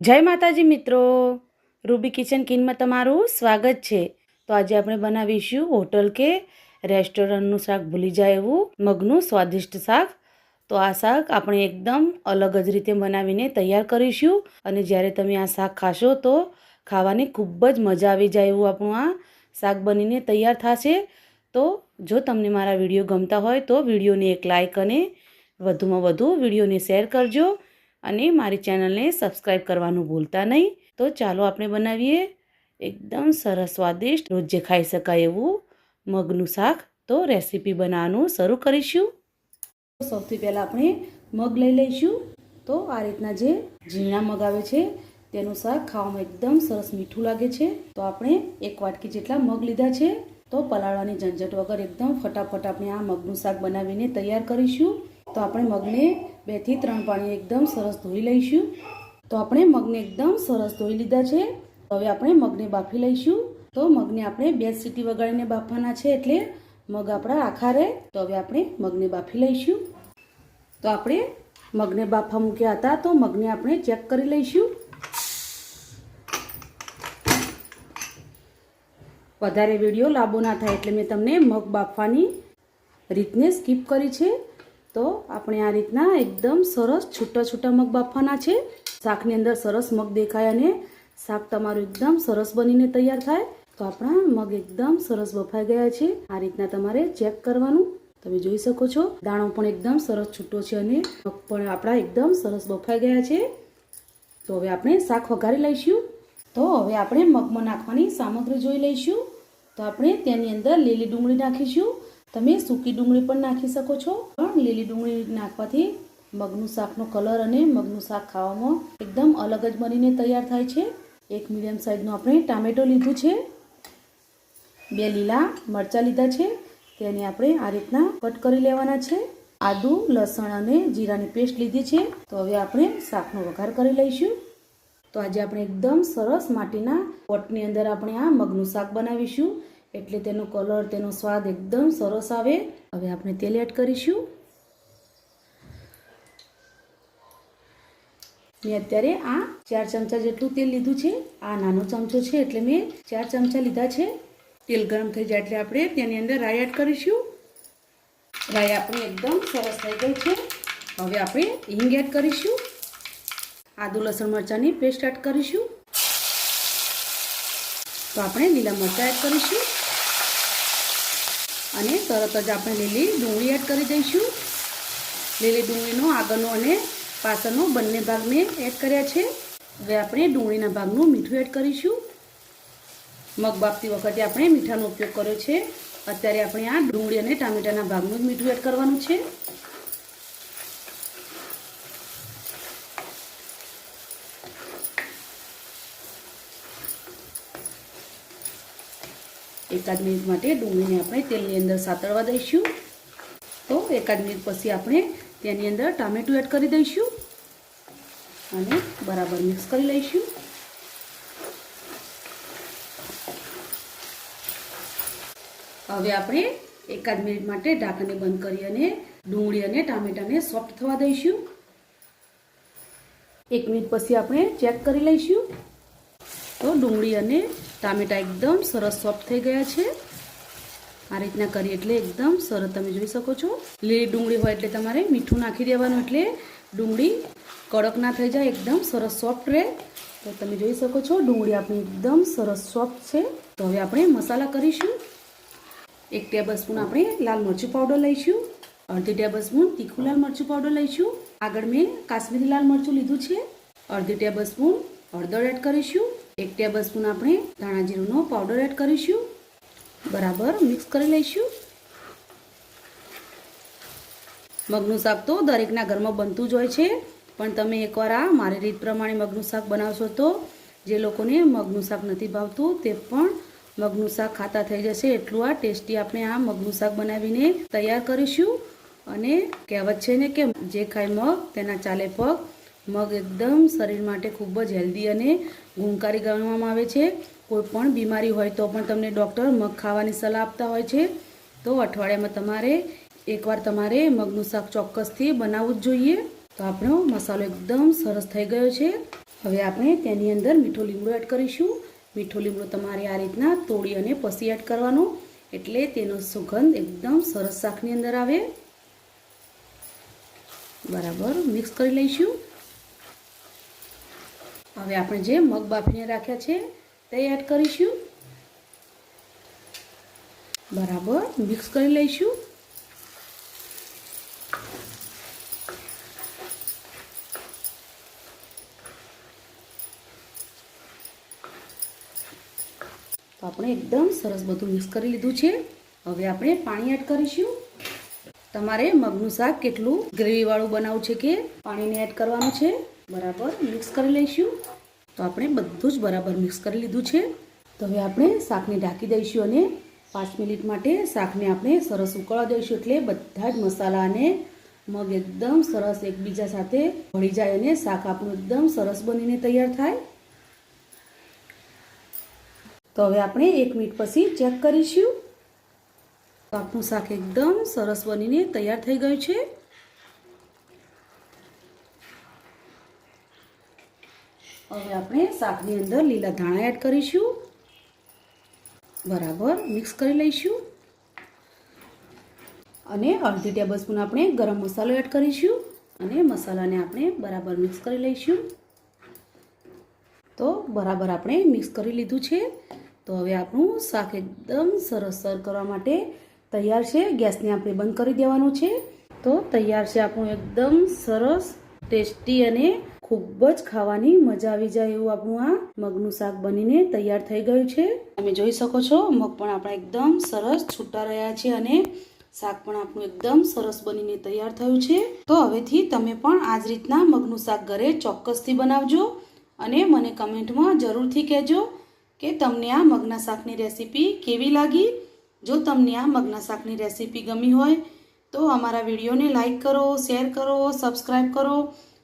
જય માતાજી મિત્રો. રૂબી કિચન કિનમાં તમારું સ્વાગત છે. તો આજે આપણે બનાવીશું હોટલ કે રેસ્ટોરન્ટનું શાક ભૂલી જાય એવું મગનું સ્વાદિષ્ટ શાક. તો આ શાક આપણે એકદમ અલગ જ રીતે બનાવીને તૈયાર કરીશું. અને જ્યારે તમે આ શાક ખાશો તો ખાવાની ખૂબ જ મજા આવી જાય એવું આપણું આ શાક બનીને તૈયાર થશે. તો જો તમને મારા વીડિયો ગમતા હોય તો વિડીયોને એક લાઇક અને વધુમાં વધુ વિડીયોને શેર કરજો. અને મારી ચેનલને સબસ્ક્રાઈબ કરવાનું ભૂલતા નહીં. તો ચાલો આપણે બનાવીએ એકદમ સરસ સ્વાદિષ્ટ રોજે ખાઈ શકાય એવું મગનું શાક. તો રેસીપી બનાવવાનું શરૂ કરીશું. સૌથી પહેલાં આપણે મગ લઈ લઈશું. તો આ રીતના જે ઝીણા મગ આવે છે, તેનું શાક ખાવામાં એકદમ સરસ મીઠું લાગે છે. તો આપણે એક વાટકી જેટલા મગ લીધા છે. તો પલાળવાની ઝંઝટ વગર એકદમ ફટાફટ આપણે આ મગનું શાક બનાવીને તૈયાર કરીશું. તો આપણે મગને બેથી ત્રણ પાણી એકદમ સરસ ધોઈ લઈશું. તો આપણે મગને એકદમ સરસ ધોઈ લીધા છે. હવે આપણે મગને બાફી લઈશું. તો મગને આપણે બે સીટી વગાડીને બાફવાના છે એટલે મગ આપણા આખા રહે. તો હવે આપણે મગને બાફી લઈશું. તો આપણે મગને બાફા મૂક્યા હતા. તો મગને આપણે ચેક કરી લઈશું. વધારે વીડિયો લાંબો ના થાય એટલે મેં તમને મગ બાફવાની રીતને સ્કીપ કરી છે. તો આપણે આ રીતના એકદમ સરસ છૂટા છૂટા મગ બાફવાના છે. શાકની અંદર સરસ મગ દેખાય અને શાક તમારું એકદમ સરસ બનીને તૈયાર થાય. તો આપણા મગ એકદમ સરસ બફાઈ ગયા છે. આ રીતના તમારે ચેક કરવાનું. તમે જોઈ શકો છો, દાણો પણ એકદમ સરસ છૂટો છે અને મગ પણ આપણા એકદમ સરસ બફાઈ ગયા છે. તો હવે આપણે શાક વઘારી લઈશું. તો હવે આપણે મગમાં નાખવાની સામગ્રી જોઈ લઈશું. તો આપણે તેની અંદર લીલી ડુંગળી નાખીશું. તમે સૂકી ડુંગળી પણ નાખી શકો છો. પણ લીલી ડુંગળી નાખવાથી મગનું શાકનો કલર અને મગનું શાક ખાવામાં એકદમ અલગ જ બનીને તૈયાર થાય છે. એક મીડિયમ સાઇઝનું આપણે ટામેટો લીધું છે. બે લીલા મરચાં લીધા છે. તેને આપણે આ રીતના કટ કરી લેવાના છે. આદુ, લસણ અને જીરાની પેસ્ટ લીધી છે. તો હવે આપણે શાકનો વઘાર કરી લઈશું. તો આજે આપણે એકદમ સરસ માટીના પોટની અંદર આપણે આ મગનું શાક બનાવીશું. એટલે તેનો કલર તેનો સ્વાદ એકદમ સરસ આવે. હવે આપણે તેલ એડ કરીશું. મેં અત્યારે આ ચાર ચમચા જેટલું તેલ લીધું છે. આ નાનો ચમચો છે, એટલે મેં ચાર ચમચા લીધા છે. તેલ ગરમ થઈ જાય એટલે આપણે તેની અંદર રાઈ એડ કરીશું. રાઈ આપણી એકદમ સરસ થઈ ગઈ છે. હવે આપણે હિંગ એડ કરીશું. આદુ, લસણ, મરચાંની પેસ્ટ એડ કરીશું. તો આપણે લીલા મરચાં એડ કરીશું. અને તરત જ આપણે લીલી ડુંગળી એડ કરી દઈશું. લીલી ડુંગળીનો આગળનો અને પાછળનો બંને ભાગને એડ કર્યા છે. હવે આપણે ડુંગળીના ભાગનું મીઠું એડ કરીશું. મગ બાફતી વખતે આપણે મીઠાનો ઉપયોગ કર્યો છે. અત્યારે આપણે આ ડુંગળી અને ટામેટાના ભાગનું જ મીઠું એડ કરવાનું છે. એકાદ મિનિટ માટે ડુંગળીને આપણે તેલની અંદર સાતળવા દઈશું. તો એકાદ મિનિટ પછી આપણે તેની અંદર ટામેટું એડ કરી દઈશું અને બરાબર મિક્સ કરી લઈશું. હવે આપણે એકાદ મિનિટ માટે ઢાંકણને બંધ કરી અને ડુંગળી અને ટામેટાને સોફ્ટ થવા દઈશું. એક મિનિટ પછી આપણે ચેક કરી લઈશું. તો ડુંગળી અને ટામેટા એકદમ સરસ સોફ્ટ થઈ ગયા છે. આ રીતના કરીએ એટલે એકદમ સરસ તમે જોઈ શકો છો. લીલી ડુંગળી હોય એટલે તમારે મીઠું નાખી દેવાનું એટલે ડુંગળી કડક ના થઈ જાય, એકદમ સરસ સોફ્ટ રહે. તો તમે જોઈ શકો છો, ડુંગળી આપણી એકદમ સરસ સોફ્ટ છે. તો હવે આપણે મસાલા કરીશું. એક ટેબલ આપણે લાલ મરચું પાવડર લઈશું. અડધી ટેબલ તીખું લાલ મરચું પાવડર લઈશું. આગળ મેં કાશ્મીરી લાલ મરચું લીધું છે. અડધી ટેબલ સ્પૂન હળદર એડ કરીશું. એક ટેબલ સ્પૂન આપણે ધાણા જીરુંનો પાવડર એડ કરીશું. બરાબર મિક્સ કરી લઈશું. મગનું શાક તો દરેકના ઘરમાં બનતું જ હોય છે. પણ તમે એકવાર આ મારી રીત પ્રમાણે મગનું શાક બનાવશો તો જે લોકોને મગનું શાક નથી ભાવતું તે પણ મગનું શાક ખાતા થઈ જશે. એટલું આ ટેસ્ટી આપણે આ મગનું શાક બનાવીને તૈયાર કરીશું. અને કહેવત છે ને કે જે ખાય મગ તેના ચાલે પગ. મગ એકદમ શરીર માટે ખૂબ જ હેલ્ધી અને ગુણકારી ગણવામાં આવે છે. કોઈ પણ બીમારી હોય તો પણ તમને ડૉક્ટર મગ ખાવાની સલાહ આપતા હોય છે. તો અઠવાડિયામાં તમારે એકવાર તમારે મગનું શાક ચોક્કસથી બનાવવું જ જોઈએ. તો આપણો મસાલો એકદમ સરસ થઈ ગયો છે. હવે આપણે તેની અંદર મીઠો લીમડો એડ કરીશું. મીઠો લીમડો તમારે આ રીતના તોડી અને પસી એડ કરવાનો. એટલે તેનો સુગંધ એકદમ સરસ શાકની અંદર આવે. બરાબર મિક્સ કરી લઈશું. હવે આપણે જે મગ બાફીને રાખ્યા છે, તે એડ કરીશું. બરાબર મિક્સ કરી લઈશું. તો આપણે એકદમ સરસ બધું મિક્સ કરી લીધું છે. હવે આપણે પાણી એડ કરીશું. તમારે મગનું શાક કેટલું ગ્રેવીવાળું બનાવવું છે કે પાણીને એડ કરવાનું છે? બરાબર મિક્સ કરી લઈશું. તો આપણે બધું જ બરાબર મિક્સ કરી લીધું છે. તો હવે આપણે શાકને ઢાંકી દઈશું અને પાંચ મિનિટ માટે શાકને આપણે સરસ ઉકળવા દઈશું એટલે બધા જ મસાલા અને મગ એકદમ સરસ એકબીજા સાથે ભળી જાય અને શાક આપણું એકદમ સરસ બનીને તૈયાર થાય. તો હવે આપણે એક મિનિટ પછી ચેક કરીશું. આપણું શાક એકદમ સરસ બનીને તૈયાર થઈ ગયું છે. હવે આપણે શાકની અંદર લીલા ધાણા એડ કરીશું. બરાબર, મિક્સ કરી લઈશું. અને અડધી ટેબલ સ્પૂન આપણે ગરમ મસાલો એડ કરીશું અને મસાલાને આપણે બરાબર મિક્સ કરી લઈશું. તો બરાબર આપણે મિક્સ કરી લીધું છે. તો હવે આપણું શાક એકદમ સરસ સર કરવા માટે તૈયાર છે. ગેસને આપણે બંધ કરી દેવાનું છે. તો તૈયાર છે આપણું એકદમ સરસ, ટેસ્ટી અને ખૂબ જ ખાવાની મજા આવી જાય એવું આપણું આ મગનું શાક બનીને તૈયાર થઈ ગયું છે. તમે જોઈ શકો છો, મગ પણ આપણા એકદમ સરસ છૂટા રહ્યા છે અને શાક પણ આપણું એકદમ સરસ બનીને તૈયાર થયું છે. તો હવેથી તમે પણ આ જ રીતના મગનું શાક ઘરે ચોક્કસથી બનાવજો અને મને કમેન્ટમાં જરૂરથી કહેજો કે તમને આ મગના શાકની રેસીપી કેવી લાગી. જો તમને આ મગના શાકની રેસીપી ગમી હોય તો અમારા વિડીયોને લાઈક કરો, શેર કરો, સબસ્ક્રાઈબ કરો.